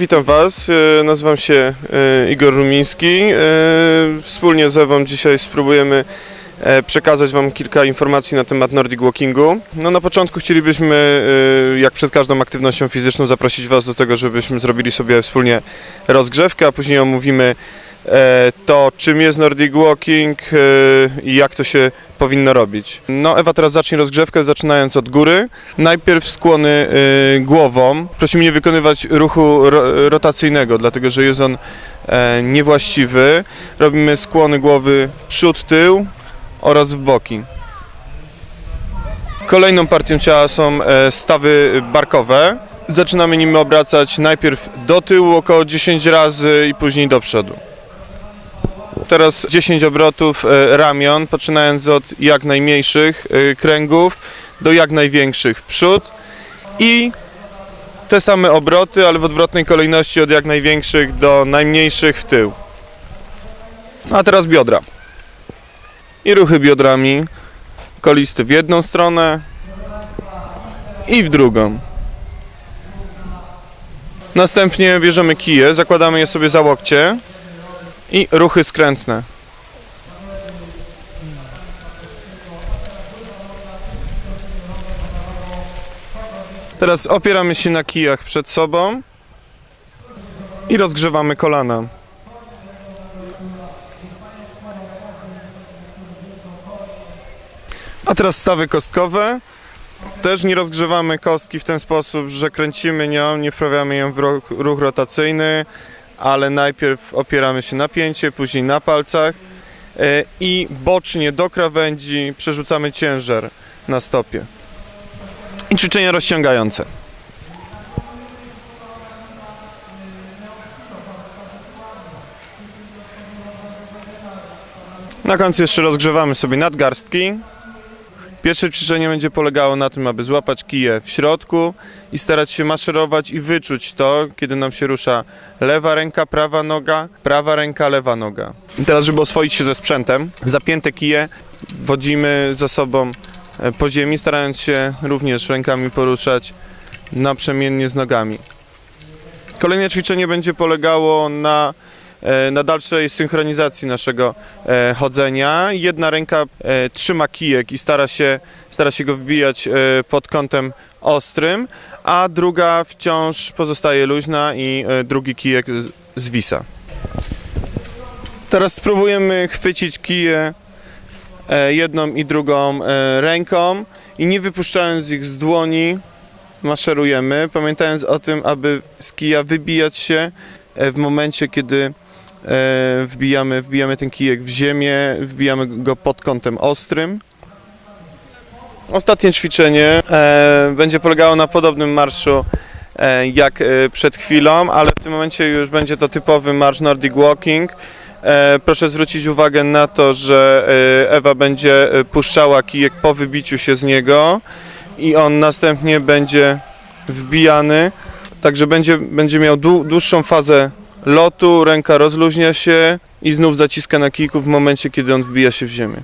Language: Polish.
Witam Was, e, nazywam się e, Igor Rumiński. E, Wspólnie z Ewą dzisiaj spróbujemy przekazać Wam kilka informacji na temat Nordic Walkingu. No, na początku chcielibyśmy, e, jak przed każdą aktywnością fizyczną, zaprosić Was do tego, żebyśmy zrobili sobie wspólnie rozgrzewkę, a później omówimy e, to, czym jest Nordic Walking e, i jak to się powinno robić. No, Ewa teraz zacznie rozgrzewkę, zaczynając od góry. Najpierw skłony głową. Prosimy nie wykonywać ruchu ro, rotacyjnego, dlatego że jest on e, niewłaściwy. Robimy skłony głowy przód, tył oraz w boki. Kolejną partią ciała są e, stawy barkowe. Zaczynamy nimi obracać najpierw do tyłu około 10 razy i później do przodu. Teraz 10 obrotów e, ramion, poczynając od jak najmniejszych e, kręgów do jak największych w przód i te same obroty, ale w odwrotnej kolejności od jak największych do najmniejszych w tył. A teraz biodra. I ruchy biodrami. Kolisty w jedną stronę i w drugą. Następnie bierzemy kije, zakładamy je sobie za łokcie i ruchy skrętne. Teraz opieramy się na kijach przed sobą i rozgrzewamy kolana. A teraz stawy kostkowe. Też nie rozgrzewamy kostki w ten sposób, że kręcimy nią, nie wprawiamy ją w ruch, ruch rotacyjny, ale najpierw opieramy się na pięcie, później na palcach e, i bocznie do krawędzi przerzucamy ciężar na stopie. I ćwiczenia rozciągające. Na końcu jeszcze rozgrzewamy sobie nadgarstki. Pierwsze ćwiczenie będzie polegało na tym, aby złapać kije w środku i starać się maszerować i wyczuć to, kiedy nam się rusza lewa ręka, prawa noga, prawa ręka, lewa noga. I teraz, żeby oswoić się ze sprzętem, zapięte kije wodzimy za sobą e, po ziemi, starając się również rękami poruszać naprzemiennie z nogami. Kolejne ćwiczenie będzie polegało na, na dalszej synchronizacji naszego e, chodzenia. Jedna ręka e, trzyma kijek i stara się, stara się go wbijać e, pod kątem ostrym, a druga wciąż pozostaje luźna i e, drugi kijek zwisa. Teraz spróbujemy chwycić kije e, jedną i drugą e, ręką i nie wypuszczając ich z dłoni maszerujemy, pamiętając o tym, aby z kija wybijać się e, w momencie, kiedy e, wbijamy, wbijamy ten kijek w ziemię, wbijamy go pod kątem ostrym. Ostatnie ćwiczenie e, będzie polegało na podobnym marszu e, jak e, przed chwilą, ale w tym momencie już będzie to typowy marsz Nordic Walking. E, proszę zwrócić uwagę na to, że e, Ewa będzie e, puszczała kijek po wybiciu się z niego i on następnie będzie wbijany, także będzie, będzie miał dłu- dłuższą fazę lotu, ręka rozluźnia się i znów zaciska na kijku w momencie, kiedy on wbija się w ziemię.